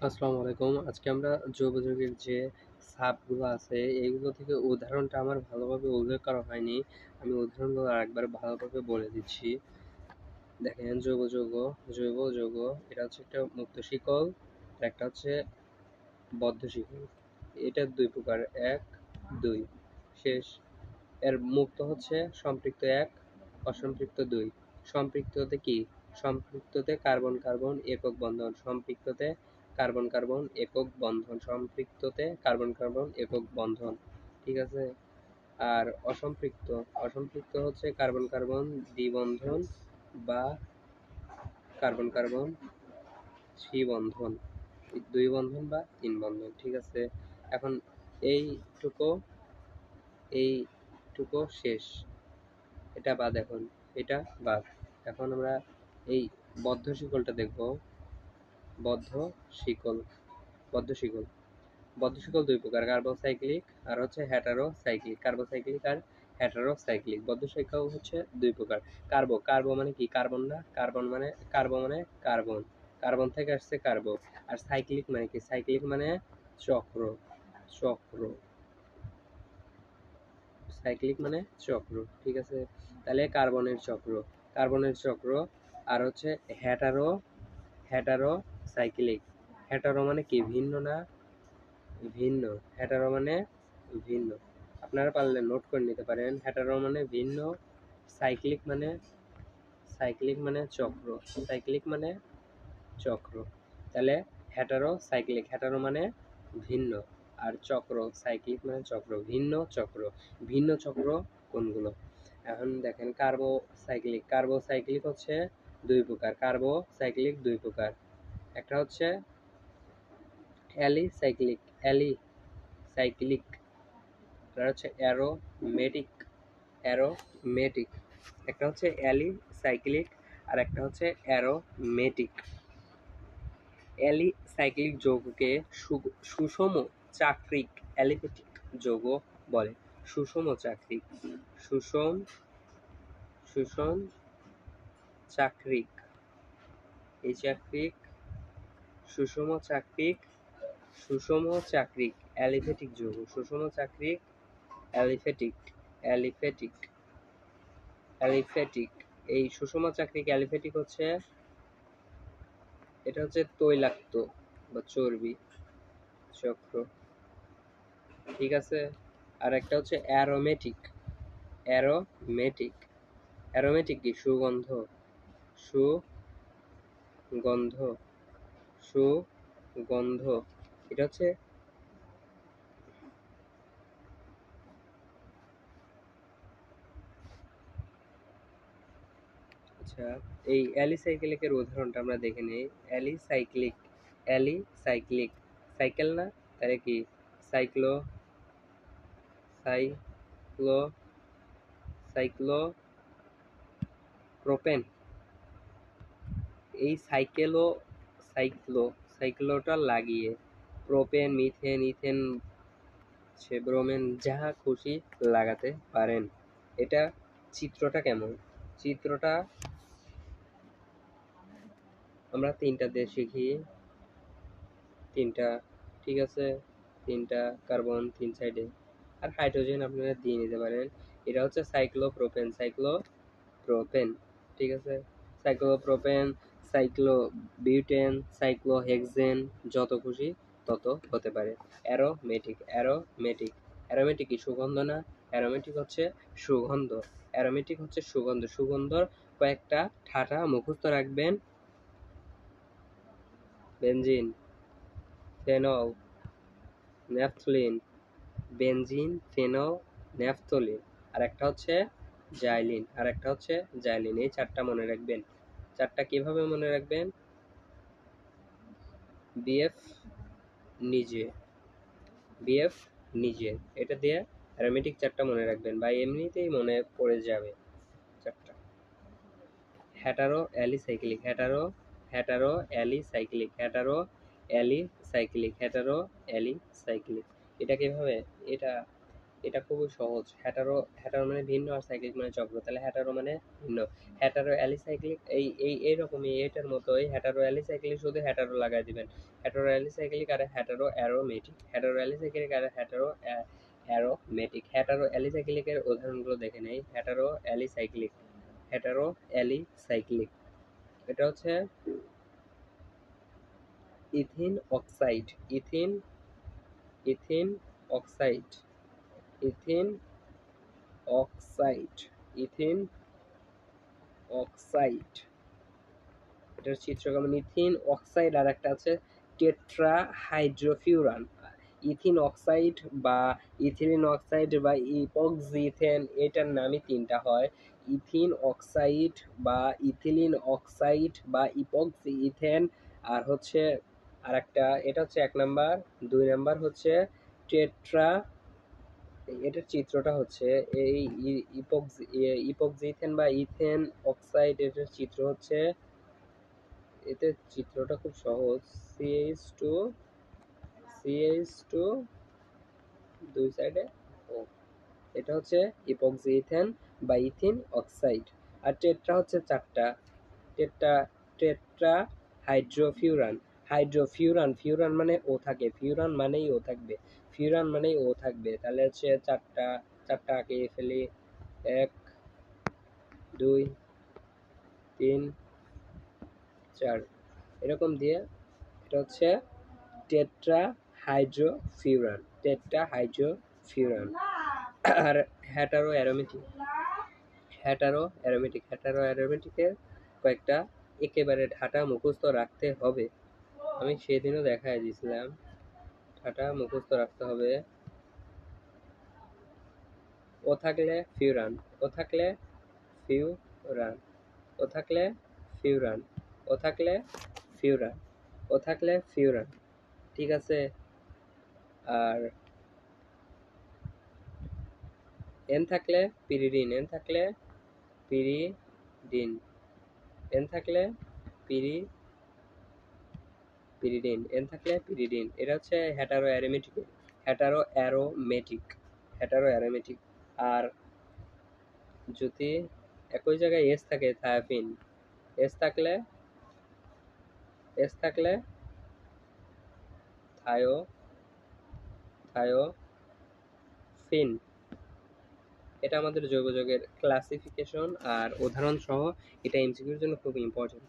আসসালামু আলাইকুম। আজকে আমরা জৈব যৌগের যে সাবগুলো আছে, এইগুলো থেকে উদাহরণটা আমার ভালোভাবে উল্লেখ করা হয়নি। আমি উদাহরণগুলো আরেকবার ভালোভাবে বলে দিচ্ছি। দেখেন জৈব যৌগ জৈব যৌগ, এটা হচ্ছে একটা মুক্ত শিকল একটা হচ্ছে বদ্ধ শিকল। এটা দুই প্রকার, এক, দুই। শেষ। এর মুক্ত হচ্ছে সম্পৃক্ত এক, অসম্পৃক্ত দুই। সম্পৃক্ততে কি? সম্পৃক্ততে কার্বন কার্বন, একক বন্ধন। সম্পৃক্ততে কার্বন কার্বন একক বন্ধন সম্পৃক্ততে কার্বন কার্বন একক বন্ধন, ঠিক আছে? আর অসম্পৃক্ত অসম্পৃক্ত হচ্ছে কার্বন কার্বন দ্বিবন্ধন বা কার্বন কার্বন থ্রি বন্ধন দুই বন্ধন বা তিন বন্ধন, ঠিক আছে? এখন এইটুকু এইটুকু শেষ, এটা বাদ এখন, এটা বাদ। এখন আমরা এই বদ্ধ শিকলটা দেখব। বদ্ধ শিকল বদ্ধ শিকল বদ্ধ শিকল দুই প্রকার, কার্বোসাইক্লিক আর হচ্ছে হ্যাটারো সাইক্লিক কার্বোসাইক্লিক আর হ্যাটারো সাইক্লিক বদ্ধ শিকল হচ্ছে দুই প্রকার। কার্বো কার্বো মানে কি? কার্বন না? কার্বন মানে কার্বো মানে কার্বন। কার্বন থেকে আসছে কার্বো। আর সাইক্লিক মানে কি? সাইক্লিক মানে চক্র চক্র। সাইক্লিক মানে চক্র, ঠিক আছে? তাহলে কার্বনের চক্র কার্বনের চক্র আর হচ্ছে হ্যাটারো হ্যাটারো সাইক্লিক হ্যাটারো মানে কি? ভিন্ন না ভিন্ন? হ্যাটারো মানে ভিন্ন। আপনারা পারলে নোট করে নিতে পারেন। হ্যাটারো মানে ভিন্ন সাইক্লিক মানে সাইক্লিক মানে চক্র। সাইক্লিক মানে চক্র। তাহলে হ্যাটারো সাইক্লিক হ্যাটারো মানে ভিন্ন। আর চক্র সাইক্লিক মানে চক্র। ভিন্ন চক্র। ভিন্ন চক্র কোনগুলো? এখন দেখেন কার্বো সাইক্লিক কার্বো সাইক্লিক হচ্ছে দুই প্রকার। কার্বো সাইক্লিক দুই প্রকার। একটা হচ্ছে অ্যালি সাইক্লিক অ্যালি সাইক্লিক এটা হচ্ছে অ্যারোমেটিক অ্যারোমেটিক। একটা হচ্ছে অ্যালি সাইক্লিক আর একটা হচ্ছে অ্যারোমেটিক। অ্যালি সাইক্লিক যৌগকে সুষম চাকরিক অ্যালিফেটিক যৌগ বলে। সুষম চাকরিক, সুষম সুষম চাকরিক। এই চাকরিক সুষম চাকরিক সুষম চাকরিক, অ্যালিফেটিক যৌগ, সুষম চাকরিক, অ্যালিফেটিক অ্যালিফেটিক অ্যালিফেটিক। এই সুষম চাকরিক, অ্যালিফেটিক হচ্ছে, এটা হচ্ছে তৈলাক্ত বা চর্বি চক্র। ঠিক আছে? আর একটা হচ্ছে অ্যারোমেটিক। অ্যারোমেটিক। অ্যারোমেটিক কি? সুগন্ধ। সুগন্ধ। সুগন্ধ। এটা হচ্ছে আচ্ছা এই অ্যালিসাইক্লিকের উদাহরণটা আমরা দেখে নিই। Alicyclic alicyclic. সাইকেল না? তাহলে কি? সাইক্লো সাইক্লো সাইক্লো প্রোপেন এই সাইকেলো সাইক্লো সাইক্লোটা লাগিয়ে প্রোপেন, মিথেন, ইথেন সে ব্রোমেন যা খুশি লাগাতে পারেন। এটা চিত্রটা কেমন? চিত্রটা আমরা তিনটা দিয়ে শিখি। তিনটা, ঠিক আছে? তিনটা কার্বন, তিন সাইডে। আর হাইড্রোজেন আপনারা দিয়ে নিতে পারেন। এটা হচ্ছে সাইক্লোপ্রোপেন সাইক্লোপ্রোপেন, ঠিক আছে? সাইক্লোপ্রোপেন সাইক্লো বিউটেন সাইক্লোহেক্সেন যত খুশি তত হতে পারে। অ্যারোমেটিক অ্যারোমেটিক অ্যারোমেটিক কি সুগন্ধ না, অ্যারোমেটিক হচ্ছে সুগন্ধ। অ্যারোমেটিক হচ্ছে সুগন্ধ। সুগন্ধর কয়েকটা ঠাটা মুখস্থ রাখবেন। Benzene, phenol, naphthalene, benzene, phenol, naphthalene. আর একটা হচ্ছে জাইলিন। আর একটা হচ্ছে জাইলিন। এই চারটা মনে রাখবেন। চারটা কীভাবে মনে রাখবেন? বিএফ নিজে। বিএফ নিজে। এটা দিয়ে অ্যারোমেটিক চারটা মনে রাখবেন বা এমনিতেই মনে পড়ে যাবে চারটা। Hetero alicyclic. Hetero hetero alicyclic. Hetero alicyclic. Hetero alicyclic. এটা কীভাবে? এটা এটা খুবই সহজ। হ্যাটারো হ্যাটারো মানে ভিন্ন আর সাইক্লিক মানে চক্র। তাহলে হ্যাটারো মানে ভিন্ন। হ্যাটারো অ্যালিসাইক্লিক এই এই, এইরকমই এটার মতোই হ্যাটারো অ্যালিসাইক্লিক শুধু হ্যাটারো লাগাই দিবেন। হ্যাটারো অ্যালিসাইক্লিক আর হ্যাটারো অ্যারোমেটিক। হ্যাটারো অ্যালিসাইক্লিক আর হ্যাটারো অ্যারোমেটিক। হ্যাটারো অ্যালিসাইক্লিকের উদাহরণগুলো দেখে নেই। Hetero alicyclic. Hetero alicyclic. এটা হচ্ছে ethene oxide. Ethene ethene oxide. Ethene oxide ethene oxide. এটার চিত্র কেমন? ইথিন অক্সাইড আর একটা আছে টেট্রা হাইড্রোফিউরান ইথিন অক্সাইড বা ইথিলিন অক্সাইড বা ইপক্সিথেন, এটার নামই তিনটা হয়। ইথিন অক্সাইড বা ইথিলিন অক্সাইড বা ইপক্সি ইথেন আর হচ্ছে আর একটা এটা হচ্ছে এক নাম্বার। দুই নাম্বার হচ্ছে টেট্রা এটার চিত্রটা হচ্ছে এই ইপক্সিথেন বা ইথেন অক্সাইড এটার চিত্র হচ্ছে এতে চিত্রটা খুব সহজ সিএইচ টু সিএইচ টু দুই সাইডে ও, এটা হচ্ছে ইপক্সি ইথেন বা ইথিন অক্সাইড, আর টেট্রা হচ্ছে চারটা, tetra tetra hydrofuran hydrofuran furan মানে ও থাকে ফিউরান মানেই ও থাকবে ফিউরান মানেই ও থাকবে, তাহলে হচ্ছে চারটা চারটা আঁকে ফেলি, এক, দুই, তিন, চার, এরকম দিয়ে এটা হচ্ছে tetra hydro hydrofuran tetra hydro hydrofuran আর hetero aromatic hetero aromatic hetero অ্যারোমেটিকের কয়েকটা একেবারে ঢাটা মুখস্থ রাখতে হবে আমি সেদিনও দেখাই দিয়েছিলাম। ঢাটা মুখস্থ রাখতে হবে। ও থাকলে ফিউরান ও থাকলে ফিউরান ও থাকলে ফিউরান ও থাকলে ফিউরান ও থাকলে ফিউরান ঠিক আছে? আর এন থাকলে পিরিডিন এন থাকলে পিরিডিন এন থাকলে পিরি পিরিডিন এন থাকলে পিরিডিন এটা হচ্ছে hetero aromatic hetero aromatic hetero aromatic আর যদি একই জায়গায় এস থাকে থায়াফিন এস থাকলে এস থাকলে থায়ো থায়ো ফিন এটা আমাদের জৈব ক্লাসিফিকেশন আর উদাহরণ সহ এটা এমসিকিউর জন্য খুব ইম্পর্টেন্ট